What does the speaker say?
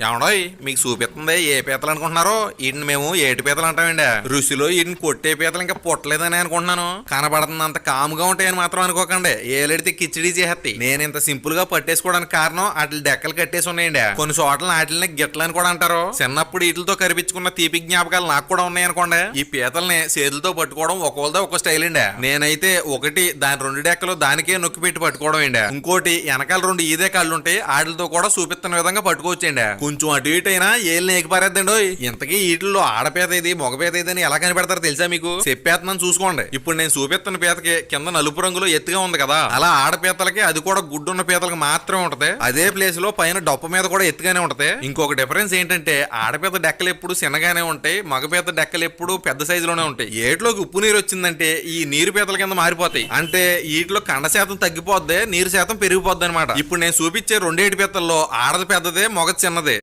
ఏమండోయ్ మీకు చూపిస్తుంది ఏ పీతలు అనుకుంటున్నారో? వీటిని మేము ఏటి పీతలు అంటామండి. రుచిలో వీటిని కొట్టే పీతలు ఇంకా పుట్టలేదని అనుకుంటున్నాను. కనబడుతుంది అంత కాముగా ఉంటాయని మాత్రం అనుకోకండి. ఏలెడితే కిచిడి చేసేస్తాయి. నేను ఇంత సింపుల్గా పట్టేసుకోవడానికి కారణం వాటి డెక్కలు కట్టేసి ఉన్నాయండి. కొన్ని చోట్ల వాటిని గిట్ల అని కూడా అంటారు. చిన్నప్పుడు వీటితో కరిపించుకున్న తీపి జ్ఞాపకాలు నాకు కూడా ఉన్నాయి అనుకోండి. ఈ పీతల్ని చేతులతో పట్టుకోవడం ఒకవేళ ఒక స్టైల్ అండి. నేనైతే ఒకటి దాని రెండు డెక్కలు దానికే నొక్కి పెట్టి పట్టుకోవడం అండి. ఇంకోటి వెనకాల రెండు ఈదే కాళ్ళు ఉంటాయి వాటితో కూడా చూపిస్తున్న విధంగా పట్టుకోవచ్చండి. కొంచెం అటు ఇటు అయినా ఏళ్ళు నేకి ఇంతకీ వీటిల్లో ఆడపేత ఇది మగపేత ఇది అని ఎలా కనిపెడతారో తెలుసా మీకు? చెప్పేస్తున్నాను చూసుకోండి. ఇప్పుడు నేను చూపిస్తున్న పీతకి కింద నలుపు రంగులో ఎత్తుగా ఉంది కదా. అలా ఆడపీతలకి అది కూడా గుడ్డున్న పీతలకి మాత్రమే ఉంటది. అదే ప్లేస్లో పైన డొప్ప మీద కూడా ఎత్తుగానే ఉంటది. ఇంకొక డిఫరెన్స్ ఏంటంటే ఆడపీత డెక్కలు ఎప్పుడు చిన్నగానే ఉంటాయి మగపీత డెక్కలు ఎప్పుడు పెద్ద సైజులోనే ఉంటాయి. ఏట్లోకి ఉప్పు నీరు వచ్చిందంటే ఈ నీరు పీతల కింద మారిపోతాయి. అంటే వీటిలో కండ శాతం తగ్గిపోద్ది నీరు శాతం పెరిగిపోద్ది అనమాట ఇప్పుడు నేను చూపించే రెండేటి పీతల్లో ఆడది పెద్దదే మొగ చిన్నదే.